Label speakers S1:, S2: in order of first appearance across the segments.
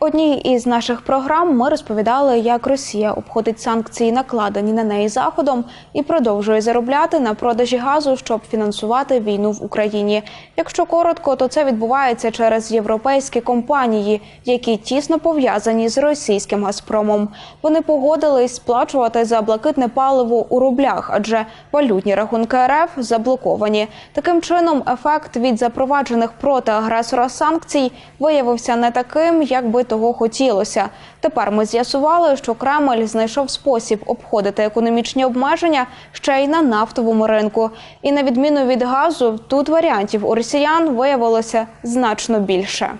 S1: В одній із наших програм ми розповідали, як Росія обходить санкції, накладені на неї заходом, і продовжує заробляти на продажі газу, щоб фінансувати війну в Україні. Якщо коротко, то це відбувається через європейські компанії, які тісно пов'язані з російським Газпромом. Вони погодились сплачувати за блакитне паливо у рублях, адже валютні рахунки РФ заблоковані. Таким чином, ефект від запроваджених проти агресора санкцій виявився не таким, як би того хотілося. Тепер ми з'ясували, що Кремль знайшов спосіб обходити економічні обмеження ще й на нафтовому ринку. І на відміну від газу, тут варіантів у росіян виявилося значно більше.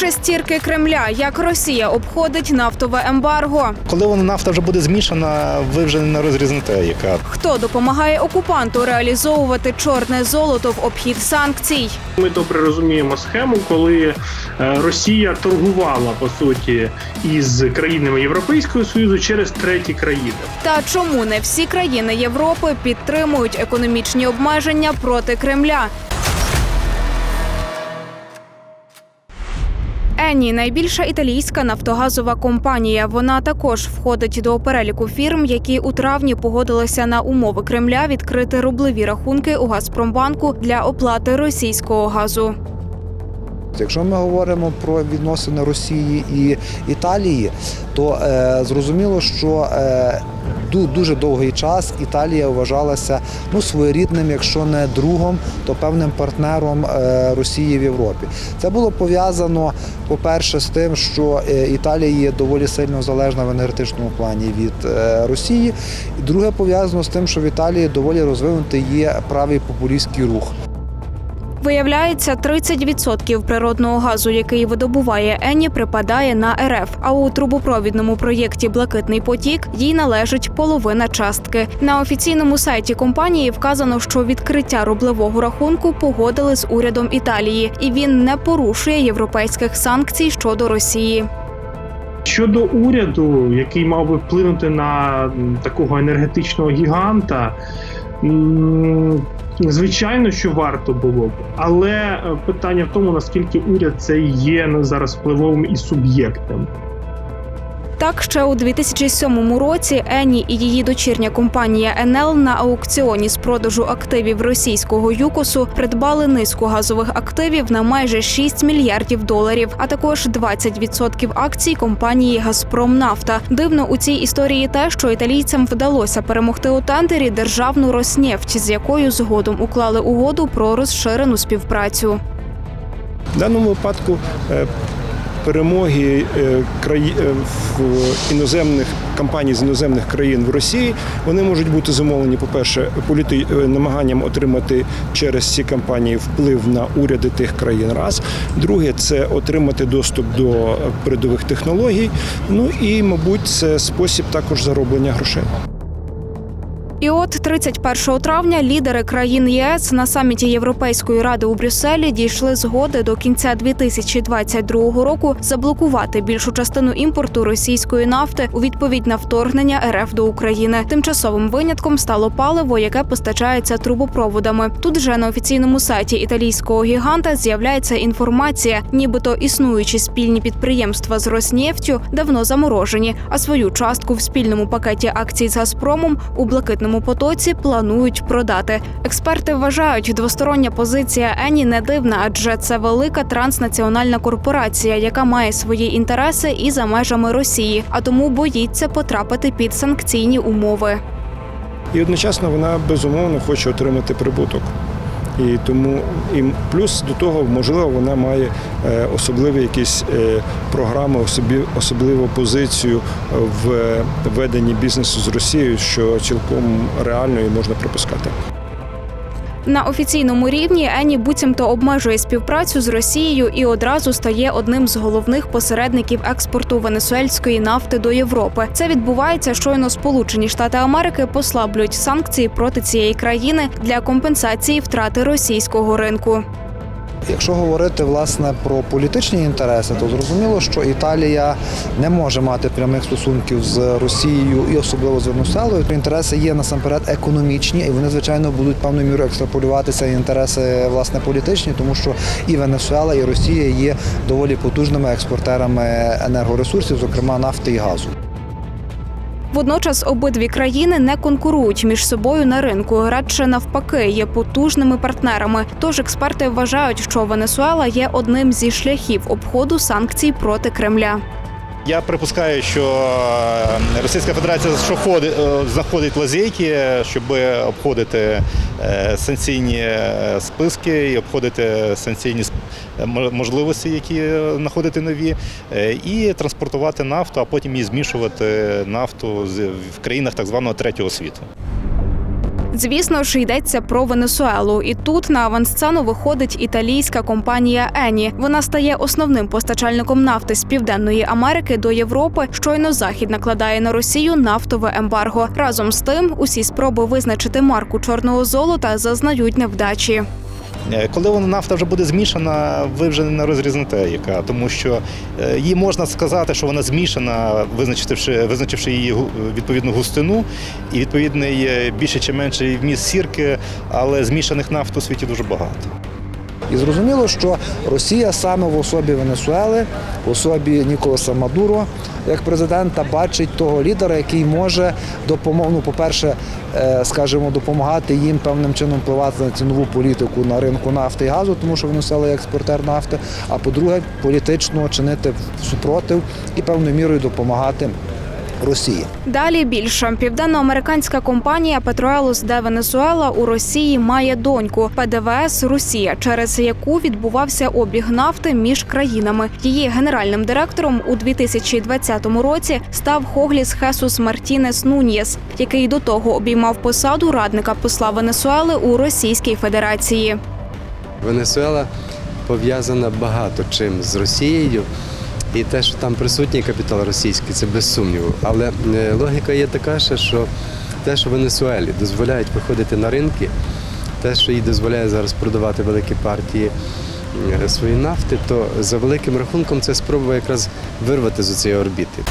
S1: Шестірки Кремля, як Росія обходить нафтове ембарго.
S2: Коли вона нафта вже буде змішана, ви вже не розрізните, яка
S1: Хто допомагає окупанту реалізовувати чорне золото в обхід санкцій?
S3: Ми добре розуміємо схему, коли е, Росія торгувала по суті із країнами Європейського союзу через треті країни.
S1: Та чому не всі країни Європи підтримують економічні обмеження проти Кремля? Ені найбільша італійська нафтогазова компанія. Вона також входить до переліку фірм, які у травні погодилися на умови Кремля відкрити рублеві рахунки у Газпромбанку для оплати російського газу.
S4: Якщо ми говоримо про відносини Росії і Італії, то е, зрозуміло, що е, дуже довгий час Італія вважалася ну, своєрідним, якщо не другом, то певним партнером е, Росії в Європі. Це було пов'язано, по-перше, з тим, що е, Італія є доволі сильно залежна в енергетичному плані від е, Росії. І друге пов'язано з тим, що в Італії доволі розвинутий є правий популістський рух.
S1: Виявляється, 30% природного газу, який видобуває Ені, припадає на РФ. А у трубопровідному проєкті Блакитний потік їй належить половина частки. На офіційному сайті компанії вказано, що відкриття рублевого рахунку погодили з урядом Італії, і він не порушує європейських санкцій щодо Росії.
S3: Щодо уряду, який мав би вплинути на такого енергетичного гіганта, звичайно, що варто було б, але е, питання в тому, наскільки уряд це є ну, зараз впливовим і суб'єктом.
S1: Так, ще у 2007 році Ені і її дочірня компанія НЛ на аукціоні з продажу активів російського ЮКОСу придбали низку газових активів на майже 6 мільярдів доларів, а також 20% акцій компанії Газпромнафта. Дивно у цій історії те, що італійцям вдалося перемогти у тендері державну Роснефть, з якою згодом уклали угоду про розширену співпрацю.
S5: В даному випадку е, перемоги е, краї- е, іноземних компаній з іноземних країн в Росії вони можуть бути замовлені, по-перше, політи е, намаганням отримати через ці компанії вплив на уряди тих країн. Раз друге це отримати доступ до передових технологій. Ну і, мабуть, це спосіб також зароблення грошей.
S1: І от 31 травня лідери країн ЄС на саміті Європейської ради у Брюсселі дійшли згоди до кінця 2022 року заблокувати більшу частину імпорту російської нафти у відповідь на вторгнення РФ до України. Тимчасовим винятком стало паливо, яке постачається трубопроводами. Тут же на офіційному сайті італійського гіганта з'являється інформація, нібито існуючі спільні підприємства з Роснефтю давно заморожені, а свою частку в спільному пакеті акцій з Газпромом у блакитному потоці планують продати. Експерти вважають, двостороння позиція Ені не дивна, адже це велика транснаціональна корпорація, яка має свої інтереси і за межами Росії, а тому боїться потрапити під санкційні умови.
S5: І одночасно вона безумовно хоче отримати прибуток. І тому і плюс до того, можливо, вона має е, особливі якісь е, програми, особливу позицію в веденні бізнесу з Росією, що цілком реально і можна припускати.
S1: На офіційному рівні Ені буцімто обмежує співпрацю з Росією і одразу стає одним з головних посередників експорту венесуельської нафти до Європи. Це відбувається щойно Сполучені Штати Америки послаблюють санкції проти цієї країни для компенсації втрати російського ринку.
S4: Якщо говорити власне про політичні інтереси, то зрозуміло, що Італія не може мати прямих стосунків з Росією і особливо з Венесуелою. Інтереси є насамперед економічні, і вони звичайно будуть певною мірою екстраполюватися інтереси власне політичні, тому що і Венесуела, і Росія є доволі потужними експортерами енергоресурсів, зокрема нафти і газу.
S1: Водночас обидві країни не конкурують між собою на ринку, радше навпаки, є потужними партнерами. Тож експерти вважають, що Венесуела є одним зі шляхів обходу санкцій проти Кремля.
S2: Я припускаю, що е, Російська Федерація е, знаходить лазейки, щоб обходити е, санкційні списки і обходити санкційні можливості, які знаходити нові, і транспортувати нафту, а потім її змішувати нафту в країнах так званого третього світу.
S1: Звісно ж, йдеться про Венесуелу, і тут на авансцену виходить італійська компанія Ені. Вона стає основним постачальником нафти з південної Америки до Європи. Щойно захід накладає на Росію нафтове ембарго. Разом з тим, усі спроби визначити марку чорного золота зазнають невдачі.
S2: Е, Коли вона нафта вже буде змішана, ви вже не розрізните яка, тому що е, її можна сказати, що вона змішана, визначивши, визначивши її відповідну густину і відповідний е, більше чи менший вміст сірки, але змішаних нафт у світі дуже багато.
S4: І зрозуміло, що Росія саме в особі Венесуели, в особі Ніколаса Мадуро, як президента, бачить того лідера, який може допомогти, ну, по-перше, скажімо, допомагати їм певним чином впливати на цінову політику на ринку нафти і газу, тому що вони стали експортер нафти. А по-друге, політично чинити супротив і певною мірою допомагати Росії.
S1: Далі більше південноамериканська компанія Петроелус де Венесуела у Росії має доньку ПДВС Росія, через яку відбувався обіг нафти між країнами. Її генеральним директором у 2020 році став Хогліс Хесус Мартінес Нуньєс, який до того обіймав посаду радника посла Венесуели у Російській Федерації.
S6: Венесуела пов'язана багато чим з Росією. І те, що там присутній капітал російський, це без сумніву. Але е, логіка є така, що те, що Венесуелі дозволяють виходити на ринки, те, що їй дозволяє зараз продавати великі партії е, своєї нафти, то за великим рахунком це спроба якраз вирвати з цієї орбіти.